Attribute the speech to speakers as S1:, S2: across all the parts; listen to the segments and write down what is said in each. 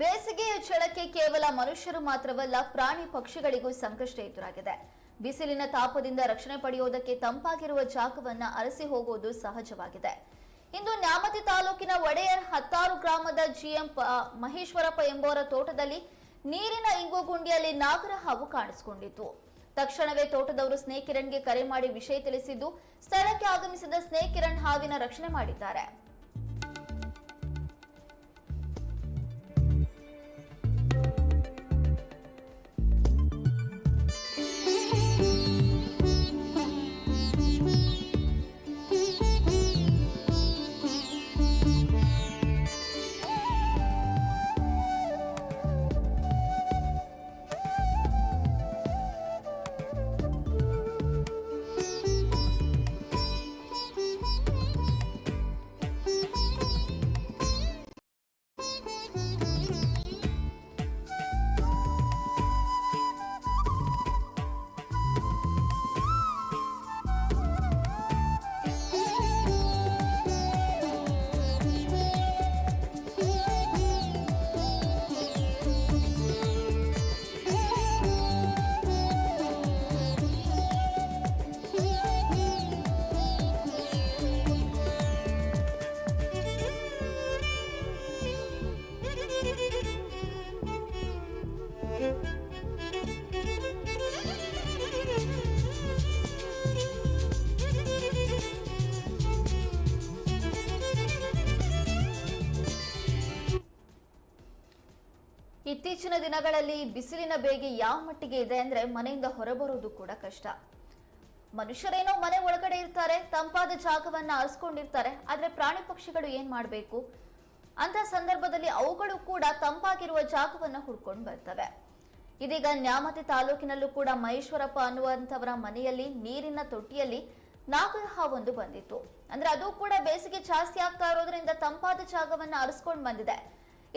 S1: ಬೇಸಿಗೆಯ ಛಳಕ್ಕೆ ಕೇವಲ ಮನುಷ್ಯರು ಮಾತ್ರವಲ್ಲ ಪ್ರಾಣಿ ಪಕ್ಷಿಗಳಿಗೂ ಸಂಕಷ್ಟ ಎದುರಾಗಿದೆ. ಬಿಸಿಲಿನ ತಾಪದಿಂದ ರಕ್ಷಣೆ ಪಡೆಯುವುದಕ್ಕೆ ತಂಪಾಗಿರುವ ಜಾಗವನ್ನ ಅರಸಿ ಹೋಗುವುದು ಸಹಜವಾಗಿದೆ. ಇಂದು ನ್ಯಾಮತಿ ತಾಲೂಕಿನ ಒಡೆಯರ್ ಹತ್ತಾರು ಗ್ರಾಮದ ಜಿಎಂ ಮಹೇಶ್ವರಪ್ಪ ಎಂಬುವರ ತೋಟದಲ್ಲಿ ನೀರಿನ ಇಂಗು ಗುಂಡಿಯಲ್ಲಿ ನಾಗರ ಹಾವು ಕಾಣಿಸಿಕೊಂಡಿತು ತಕ್ಷಣವೇ ತೋಟದವರು ಸ್ನೇಹಿರಣ್ಗೆ ಕರೆ ಮಾಡಿ ವಿಷಯ ತಿಳಿಸಿದ್ದು, ಸ್ಥಳಕ್ಕೆ ಆಗಮಿಸಿದ ಸ್ನೇಹಿರಣ್ ಹಾವಿನ ರಕ್ಷಣೆ ಮಾಡಿದ್ದಾರೆ. ಇತ್ತೀಚಿನ ದಿನಗಳಲ್ಲಿ ಬಿಸಿಲಿನ ಬೇಗೆ ಯಾವ ಮಟ್ಟಿಗೆ ಇದೆ ಅಂದ್ರೆ ಮನೆಯಿಂದ ಹೊರಬರೋದು ಕೂಡ ಕಷ್ಟ. ಮನುಷ್ಯರೇನೋ ಮನೆ ಒಳಗಡೆ ಇರ್ತಾರೆ, ತಂಪಾದ ಜಾಗವನ್ನ ಆರಿಸ್ಕೊಂಡಿರ್ತಾರೆ ಆದ್ರೆ ಪ್ರಾಣಿ ಪಕ್ಷಿಗಳು ಏನ್ ಮಾಡಬೇಕು? ಅಂತ ಸಂದರ್ಭದಲ್ಲಿ ಅವುಗಳು ಕೂಡ ತಂಪಾಗಿರುವ ಜಾಗವನ್ನ ಹುಡ್ಕೊಂಡು ಬರ್ತವೆ. ಇದೀಗ ನ್ಯಾಮತಿ ತಾಲೂಕಿನಲ್ಲೂ ಕೂಡ ಮಹೇಶ್ವರಪ್ಪ ಅನ್ನುವಂಥವರ ಮನೆಯಲ್ಲಿ ನೀರಿನ ತೊಟ್ಟಿಯಲ್ಲಿ ನಾಗರಹ ಒಂದು ಬಂದಿತ್ತು. ಅಂದ್ರೆ ಅದು ಕೂಡ ಬೇಸಿಗೆ ಜಾಸ್ತಿ ಆಗ್ತಾ ಇರೋದ್ರಿಂದ ತಂಪಾದ ಜಾಗವನ್ನ ಅರಸ್ಕೊಂಡು ಬಂದಿದೆ.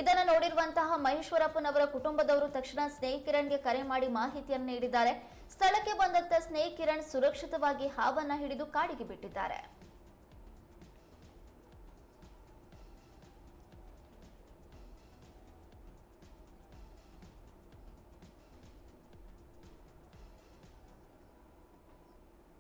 S1: ಇದನ್ನ ನೋಡಿರುವಂತಹ ಮಹೇಶ್ವರಪ್ಪನವರ ಕುಟುಂಬದವರು ತಕ್ಷಣ ಸ್ನೇಕ್ ಕಿರಣ್ಗೆ ಕರೆ ಮಾಡಿ ಮಾಹಿತಿಯನ್ನು ನೀಡಿದ್ದಾರೆ. ಸ್ಥಳಕ್ಕೆ ಬಂದಂತ ಸ್ನೇಹಿ ಕಿರಣ್ ಸುರಕ್ಷಿತವಾಗಿ ಹಾವನ್ನ ಹಿಡಿದು ಕಾಡಿಗೆ ಬಿಟ್ಟಿದ್ದಾರೆ.